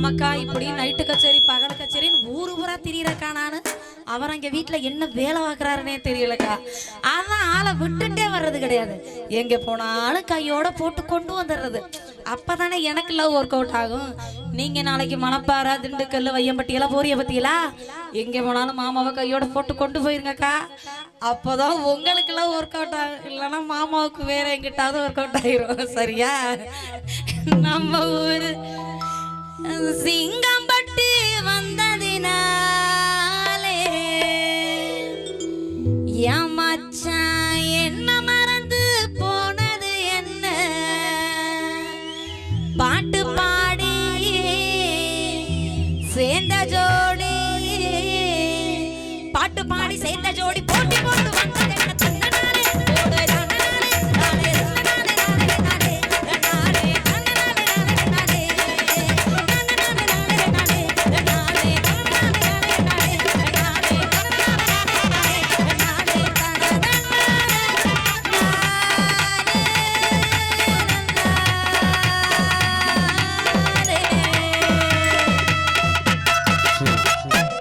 ஆமாக்கா இப்படி நைட்டு கச்சேரி பகல் கச்சேரின்னு ஊர் ஊரா திரியறக்கா நானு. அவர் அங்க வீட்டுல என்ன வேலை பார்க்கறாருன்னே தெரியலக்கா. அதான் ஆளை விட்டுட்டே வர்றது கிடையாது. எங்க போனாலும் கையோட போட்டு கொண்டு வந்துடுறது அப்பதானே எனக்கு லவ் ஒர்க் அவுட் ஆகும். நீங்க நாளைக்கு மணப்பாறை திண்டுக்கல் வையம்பட்டியெல்லாம் போறிய பத்தியலா? எங்க போனாலும் மாமாவை கையோட போட்டு கொண்டு போயிருங்கக்கா. அப்போதான் உங்களுக்கு எல்லாம் ஒர்க் அவுட் ஆகும் இல்லைன்னா மாமாவுக்கு வேற எங்கிட்டாவது ஒர்க் அவுட் ஆயிரும். சரியா? நம்ம ஊரு சிங்கம் பட்டு வந்ததினாலே என் மச்சான் என்ன மறந்து போனது என்ன? பாட்டு